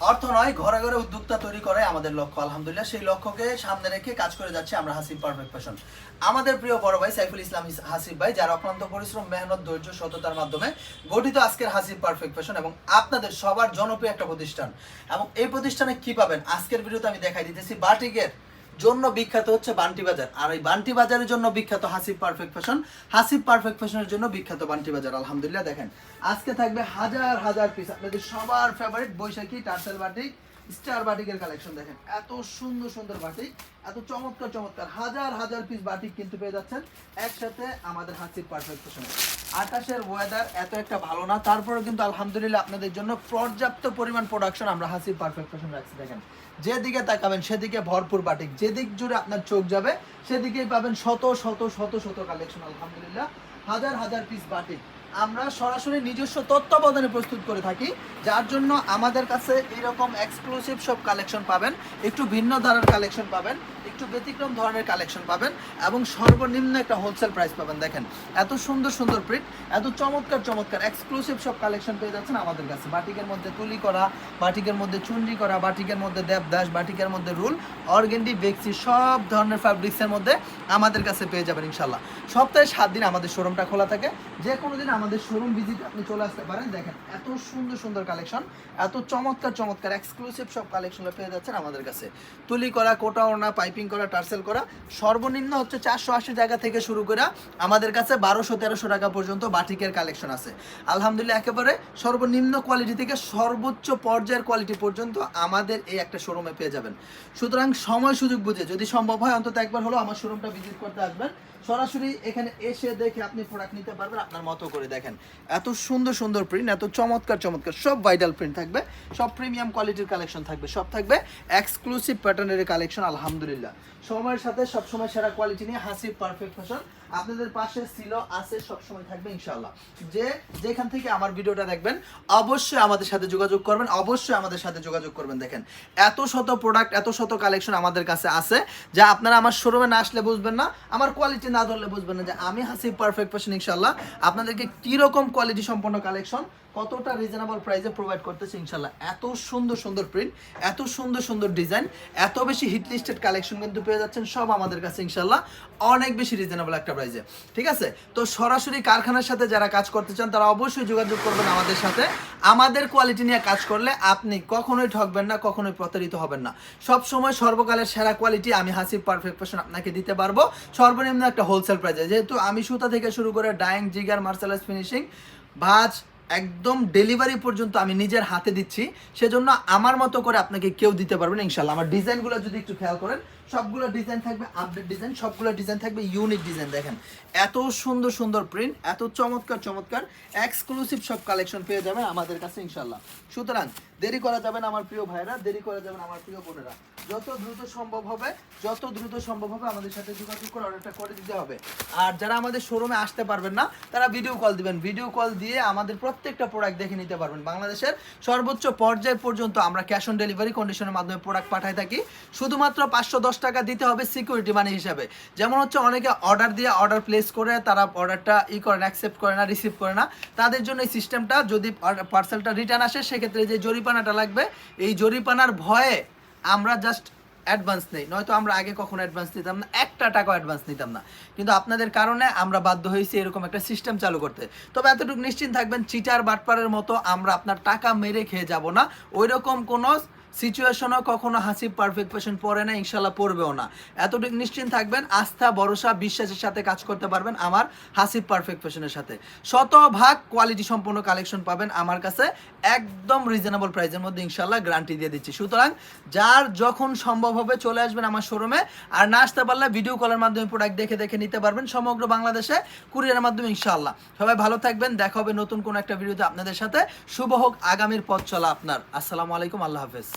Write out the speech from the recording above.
অর্থ নয়, ঘরে ঘরে উদ্যোক্তা তৈরি করে আমাদের লক্ষ্য। আলহামদুলিল্লাহ, সেই লক্ষ্যকে সামনে রেখে কাজ করে যাচ্ছে আমরা হাসিব পারফেক্ট ফ্যাশন আমাদের প্রিয় বড় ভাই সাইফুল ইসলাম ইস- হাসিব ভাই, যার অক্লান্ত পরিশ্রম, মেহনত, ধৈর্য, সততার মাধ্যমে গঠিত আজকের হাসিব পারফেক্ট ফ্যাশন এবং আপনাদের সবার জনপ্রিয় একটা প্রতিষ্ঠান। এবং এই প্রতিষ্ঠানে কি পাবেন? আজকের ভিডিওতে আমি দেখাই দিতেছি বাটিকের জন্য বিখ্যাত হচ্ছে বান্টি বাজার। আর এই বান্টি বাজারের জন্য বিখ্যাত Hasib perfect fashion Hasib perfect ফ্যাশনের জন্য বিখ্যাত বান্টি বাজার, আলহামদুলিল্লাহ। দেখেন, আজকে থাকবে হাজার হাজার পিস আপনাদের সবার ফেভারিট বৈশাখী, টার্সেল বাটিক স্টার বাটিকের কালেকশন দেখেন। এত সুন্দর সুন্দর বাটিক, এত চমৎকার চমৎকার। হাজার হাজার পিস বাটিক কিন্তু পেয়ে যাচ্ছেন। একসাথে আমাদের হাসিব পারফেক্ট আকাশের ওয়েদার এত একটা ভালো না, তারপরেও কিন্তু আলহামদুলিল্লাহ আপনাদের জন্য পর্যাপ্ত পরিমাণ প্রোডাকশন আমরা হাসির পারফেক্ট ফ্যাশন রাখছি, দেখেন। যেদিকে তাকাবেন, সেদিকে ভরপুর বাটিক। যেদিক জুড়ে আপনার চোখ যাবে, সেদিকেই পাবেন শত শত শত শত কালেকশন আলহামদুলিল্লাহ। হাজার হাজার পিস বাটিক। আমরা সরাসরি নিজস্ব তত্ত্বাবধানে প্রস্তুত করে থাকি, যার জন্য আমাদের কাছে এরকম এক্সক্লুসিভ সব কালেকশন পাবেন, একটু ভিন্ন ধারার কালেকশন পাবেন, একটু ব্যতিক্রম ধরনের কালেকশন পাবেন, এবং সর্বনিম্ন একটা হোলসেল প্রাইস পাবেন। দেখেন, এত সুন্দর সুন্দর প্রিন্ট এত চমৎকার চমৎকার এক্সক্লুসিভ সব কালেকশন পেয়ে যাচ্ছেন আমাদের কাছে। বাটিকের মধ্যে তুলি করা, বাটিকের মধ্যে চুন্ডি করা, বাটিকের মধ্যে দেবদাস, বাটিকের মধ্যে রুল, অর্গেন্ডি, বেক্সি, সব ধরনের ফ্যাব্রিক্সের মধ্যে আমাদের কাছে পেয়ে যাবেন ইনশাল্লাহ সপ্তাহে সাত দিন আমাদের শোরুমটা খোলা থাকে যে কোনো দিন আমাদের শোরুম ভিজিট আপনি চলে আসতে পারেন। দেখেন, এত সুন্দর সুন্দর কালেকশন এত চমৎকার চমৎকার এক্সক্লুসিভ সব কালেকশন পেয়ে যাচ্ছেন আমাদের কাছে। তুলি করা, কোটা ওনা পাইপিং করা, টার্সেল করা, সর্বনিম্ন হচ্ছে চারশো আশি টাকা থেকে শুরু করে আমাদের কাছে বারোশো, তেরোশো টাকা পর্যন্ত বাটিকের কালেকশন আছে। আলহামদুলিল্লাহ, একেবারে সর্বনিম্ন কোয়ালিটি থেকে সর্বোচ্চ পর্যায়ের কোয়ালিটি পর্যন্ত আমাদের এই একটা শোরুমে পেয়ে যাবেন। সুতরাং সময়, সুযোগ বুঝে, যদি সম্ভব হয়, অন্তত একবার হলো আমার শোরুমটা ভিজিট করতে আসবেন। সরাসরি এখানে এসে দেখে আপনি প্রোডাক্ট নিতে পারবেন, আপনার মতো করে। দেখেন, এত সুন্দর সুন্দর প্রিন্ট এত চমৎকার চমৎকার, সব ভাইটাল প্রিন্ট থাকবে, সব প্রিমিয়াম কোয়ালিটির কালেকশন থাকবে, সব থাকবে এক্সক্লুসিভ প্যাটার্নের কালেকশন আলহামদুলিল্লাহ। সময়ের সাথে সবসময় সেরা কোয়ালিটি নিয়ে হাসি পারফেক্ট ফ্যাশন আপনাদের পাশে ছিল, আছে, সবসময় থাকবে ইনশাল্লাহ যে যেখান থেকে আমার ভিডিওটা দেখবেন, অবশ্যই আমাদের সাথে যোগাযোগ করবেন, অবশ্যই আমাদের সাথে যোগাযোগ করবেন, দেখেন। এত শত প্রোডাক্ট এত শত কালেকশন আমাদের কাছে আছে, যা আপনারা আমার শোরুমে না আসলে বুঝবেন না, আমার কোয়ালিটি না ধরলে বুঝবেন না যে আমি হাসি পারফেক্ট ফ্যাশন ইনশাল্লাহ আপনাদেরকে কীরকম কোয়ালিটি সম্পন্ন কালেকশন কতটা রিজনেবল প্রাইসে প্রোভাইড করতেছে ইনশাল্লাহ এত সুন্দর সুন্দর প্রিন্ট এত সুন্দর সুন্দর ডিজাইন এত বেশি হিট লিস্টেড কালেকশন কিন্তু পেয়ে যাচ্ছেন সব আমাদের কাছে ইনশাল্লাহ অনেক বেশি রিজনেবল একটা প্রাইসে ঠিক আছে? তো সরাসরি কারখানার সাথে যারা কাজ করতে চান, তারা অবশ্যই যোগাযোগ করবেন আমাদের সাথে। আমাদের কোয়ালিটি নিয়ে কাজ করলে আপনি কখনোই ঠকবেন না, কখনোই প্রতারিত হবেন না। সব সময় সর্বকালের সেরা কোয়ালিটি আমি হাসিব পারফেক্ট ফ্যাশন আপনাকে দিতে পারব। সর্বনিম্ন একটা হোলসেল প্রাইসে যেহেতু আমি সুতা থেকে শুরু করে ডাইং জিগার মার্শালাইজ ফিনিশিং ভাজ একদম ডেলিভারি পর্যন্ত আমি নিজের হাতে দিচ্ছি। সেজন্য আমার মতো করে আপনাকে কেউ দিতে পারবে না ইনশাল্লাহ আমার ডিজাইনগুলো যদি একটু খেয়াল করেন, সবগুলো ডিজাইন থাকবে আপডেট ডিজাইন সবগুলো ডিজাইন থাকবে ইউনিক ডিজাইন দেখেন। এত সুন্দর সুন্দর প্রিন্ট এত চমৎকার চমৎকার এক্সক্লুসিভ সব কালেকশন পেয়ে যাবেন আমাদের কাছে ইনশাল্লাহ সুতরাং দেরি করা যাবে না আমার প্রিয় ভাইরা দেরি করা যাবে না আমার প্রিয় বোনেরা। যত দ্রুত সম্ভব হবে, যত দ্রুত সম্ভব হবে আমাদের সাথে যোগাযোগ করে অর্ডারটা করে দিতে হবে। আর যারা আমাদের শোরুমে আসতে পারবেন না, তারা ভিডিও কল দিবেন। ভিডিও কল দিয়ে আমাদের প্রত্যেকটা প্রোডাক্ট দেখে নিতে পারবেন। বাংলাদেশের সর্বোচ্চ পর্যায় পর্যন্ত আমরা ক্যাশ অন ডেলিভারি কন্ডিশনের মাধ্যমে প্রোডাক্ট পাঠাই থাকি। শুধুমাত্র পাঁচশো দশ টাকা দিতে হবে সিকিউরিটি মানি হিসাবে। যেমন হচ্ছে অনেকে অর্ডার দিয়ে অর্ডার প্লেস করে, তারা অর্ডারটা ই করে না অ্যাকসেপ্ট করে না রিসিভ করে না। তাদের জন্য এই সিস্টেমটা যদি পার্সেলটা রিটার্ন আসে, সেক্ষেত্রে যে জরিপানাটা লাগবে। এই জরিপানার ভয়ে আমরা জাস্ট অ্যাডভান্স নেই। নয়তো আমরা আগে কখনো অ্যাডভান্স নিতাম না, একটা টাকাও অ্যাডভান্স নিতাম না। কিন্তু আপনাদের কারণে আমরা বাধ্য হয়েছি এরকম একটা সিস্টেম চালু করতে। তবে এতটুকু নিশ্চিন্ত থাকবেন চিটার বাটপারের মতো আমরা আপনার টাকা মেরে খেয়ে যাব না। ওইরকম কোনো সিচুয়েশনও কখনো হাসি পারফেক্ট পেশেন্ট পড়ে না ইনশাল্লাহ পড়বেও না। এতটুকু নিশ্চিন্ত থাকবেন, আস্থা, ভরসা, বিশ্বাসের সাথে কাজ করতে পারবেন আমার হাসিব পারফেক্ট পেশেন্টের সাথে। শতভাগ কোয়ালিটি সম্পন্ন কালেকশন পাবেন আমার কাছে, একদম রিজনেবল প্রাইসের মধ্যে ইনশাল্লাহ গ্যারান্টি দিয়ে দিচ্ছি। সুতরাং যার যখন সম্ভব হবে চলে আসবেন আমার শোরুমে আর না আসতে পারলে ভিডিও কলের মাধ্যমে প্রোডাক্ট দেখে দেখে নিতে পারবেন সমগ্র বাংলাদেশে কুরিয়ারের মাধ্যমে ইনশাল্লাহ সবাই ভালো থাকবেন, দেখা হবে নতুন কোনো একটা ভিডিওতে আপনাদের সাথে। শুভ হোক, আগামীর পথ চলা আপনার। আসসালামু আলাইকুম, আল্লাহ হাফেজ।